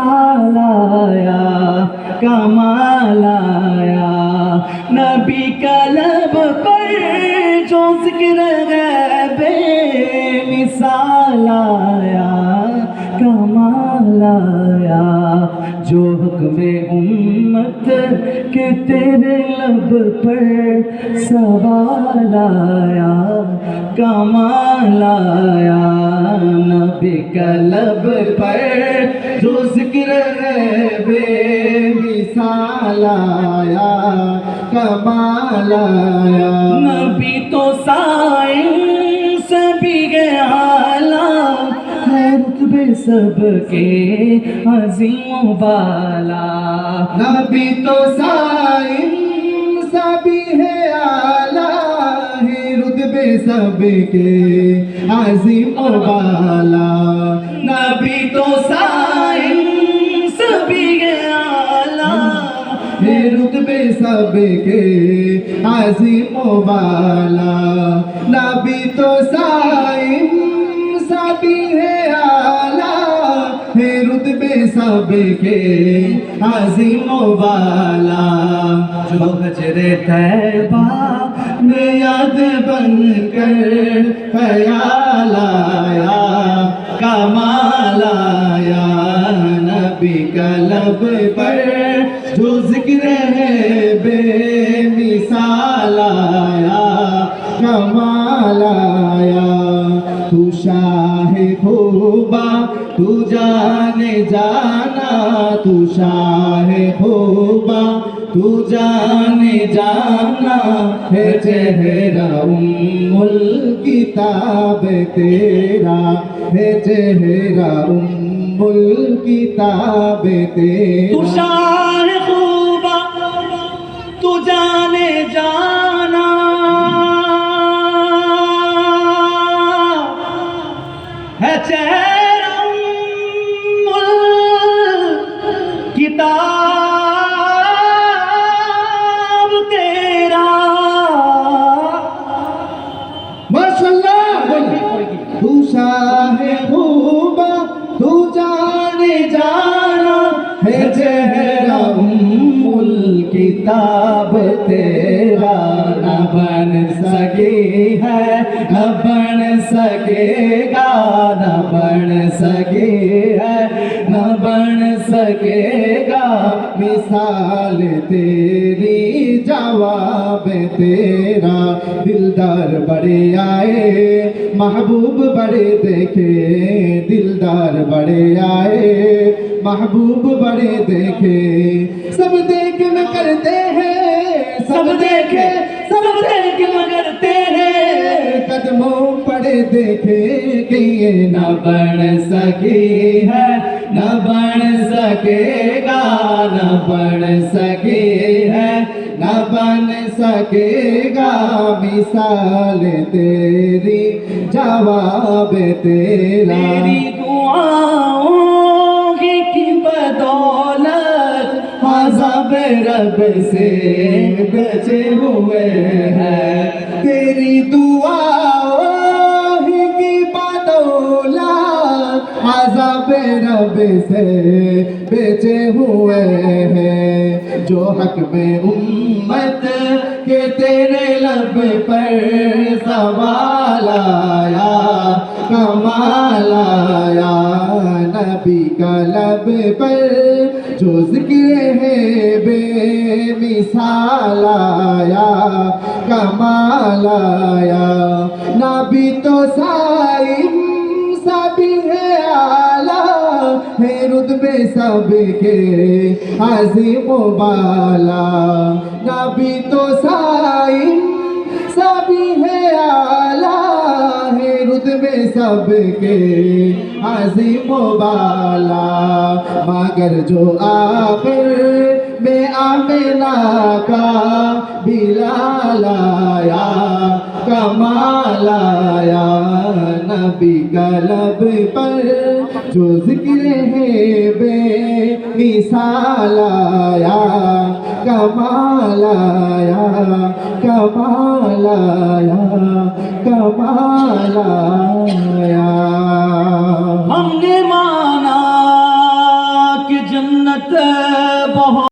مثال آیا کمال آیا نبی کا لب پر کے تیرے لب پر سوال آیا کمال آیا نبی کا لب پر جو ذکر ہے بے مثال آیا کمال آیا رتبے سب کے عظیم و بالا نبی تو سائن سبھی ہے آلہ ہے رتبے سب کے عظیم و بالا نبی تو سائنس بھی گیا ہے رتبے سب کے عظیم و بالا نبی ہے آلہ ہے رتبے سب کے عظیم و بالا۔ جو حجر طیبہ میں یاد بن کر خیال آیا کمال آیا نبی کا لب پر۔ جو ذکر ہے بے جانے جانا تو شاہ خوبا تو جانے جانا ہے چہرہ ام الکتاب تیرا ہے چہرہ ام الکتاب تیرا تو شاہ ام الکتاب تیرا نہ بن سکی ہے نہ بن سکے گا نہ بن سکی ہے نہ بن سکے گا۔ مثال تیری، جواب تیرا۔ دلدار بڑے آئے، محبوب بڑے دیکھے۔ دلدار بڑے آئے محبوب بڑے دیکھے سب دیکھ میں کرتے ہیں سب دیکھے سب دیکھ مگر تیرے قدموں پڑے دیکھے کہ یہ نہ بن سکی ہے نہ بن سکے گا نہ بن سکی ہے نہ بن سکے گا۔ مثال تیری جواب تیرا۔ تیری دعاؤں عذاب رب سے بچے ہوئے ہیں۔ تیری دعا کی بدولا عذاب رب سے بچے ہوئے ہیں۔ جو حق میں امت کے تیرے لب پر سوال آیا، کمال آیا۔ نبی کا لب پر جو ذکر ہے بے مثال آیا، کمال آیا۔ نبی تو سائم سبھی ہے آلہ ہے رتبے سب کے عظیم و بالا۔ نبی تو سائم سبھی ہے آلہ ہے رتبے سب کے عظیم و بالا۔ مگر جو آخر میں آمینہ کا بلال آیا، کمال آیا نبی کا لب پر۔ جو ذکر ہے بے مثال آیا کمال آیا کمال